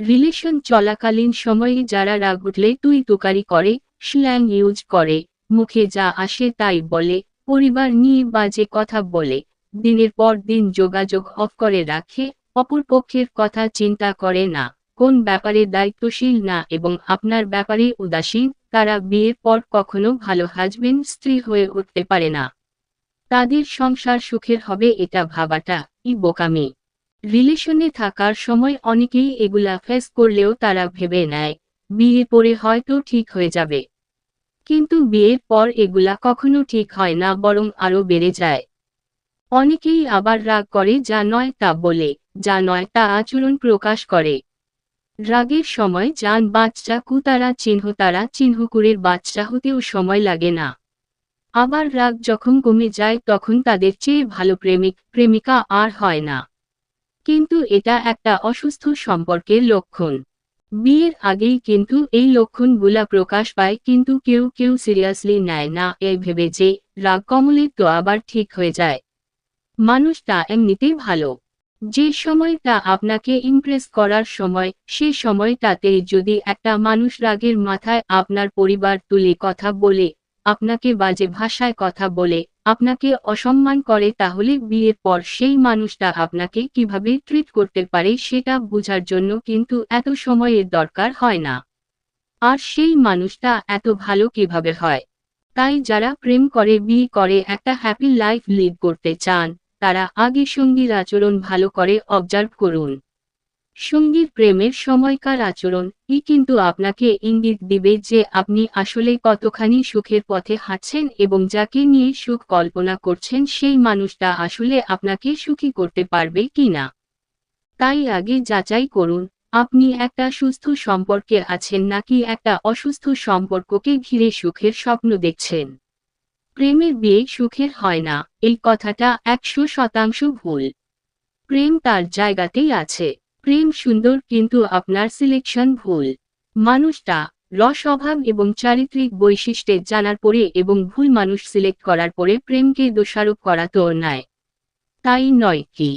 Relation চলাকালীন সময়ে যারা রাগ উঠলে তুই তুকারি করে স্ল্যাং ইউজ করে, মুখে যা আসে তাই বলে, পরিবার নিয়ে বাজে কথা বলে, দিনের পর দিন যোগাযোগ অফ করে রাখে, অপর পক্ষের কথা চিন্তা করে না, কোন ব্যাপারে দায়িত্বশীল না এবং আপনার ব্যাপারে উদাসীন, তারা বিয়ের পর কখনো ভালো হাজবেন্ড স্ত্রী হয়ে উঠতে পারে না। তাদের সংসার সুখের হবে এটা ভাবাটা, ই বোকামি। রিলেশনে থাকার সময় অনেকেই এগুলা ফেস করলেও তারা ভেবে নেয়, বিয়ে পরে হয়তো ঠিক হয়ে যাবে। কিন্তু বিয়ের পর এগুলা কখনো ঠিক হয় না, বরং আরও বেড়ে যায়। অনেকেই আবার রাগ করে, যা নয় তা বলে, যা নয় তা আচরণ প্রকাশ করে। রাগের সময় যান বাচ্চা কুতারা চিহ্ন, তারা চিহ্নকুরের বাচ্চা হতেও সময় লাগে না। আবার রাগ যখন কমে যায়, তখন তাদের চেয়ে ভালো প্রেমিক, প্রেমিকা আর হয় না। কিন্তু এটা একটা অসুস্থ সম্পর্কের লক্ষণ। বিয়ের আগেই কিন্তু এই লক্ষণগুলা প্রকাশ পায় কিন্তু কেউ কেউ সিরিয়াসলি নেয় না এই ভেবে যে রাগ কমলে তো আবার ঠিক হয়ে যায়। মানুষ তা এমনিতেই ভালো। যে সময়টা আপনাকে ইমপ্রেস করার সময়, সে সময়টাতে যদি একটা মানুষ রাগের মাথায় আপনার পরিবার তুলে কথা বলে, আপনাকে বাজে ভাষায় কথা বলে আপনাকে অসম্মান করে তাহলে বিয়ের পর সেই মানুষটা আপনাকে কীভাবে ট্রিট করতে পারে সেটা বোঝার জন্য কিন্তু এত সময়ের দরকার হয় না। আর সেই মানুষটা এত ভালো কীভাবে হয়? তাই যারা প্রেম করে, বিয়ে করে, একটা হ্যাপি লাইফ লিড করতে চান, তারা আগে সঙ্গীর আচরণ ভালো করে অবজার্ভ করুন। সঙ্গীর প্রেমের সময়কার আচরণ, ই কিন্তু আপনাকে ইঙ্গিত দিবে যে আপনি আসলে কতখানি সুখের পথে হাঁটছেন এবং যাকে নিয়ে সুখ কল্পনা করছেন সেই মানুষটা আসলে আপনাকে সুখী করতে পারবে কিনা তাই আগে যাচাই করুন, আপনি একটা সুস্থ সম্পর্কে আছেন নাকি একটা অসুস্থ সম্পর্ককে ঘিরে সুখের স্বপ্ন দেখছেন। প্রেমের বিয়ে সুখের হয় না, এই কথাটা একশো শতাংশ ভুল। প্রেম তার জায়গাতেই আছে। প্রেম সুন্দর কিন্তু আপনার সিলেকশন ভুল। মানুষটা রস অভাব এবং চারিত্রিক বৈশিষ্ট্যে জানার পরে এবং ভুল মানুষ সিলেক্ট করার পরে প্রেমকে দোষারোপ করা তো নয়। তাই নয় কি?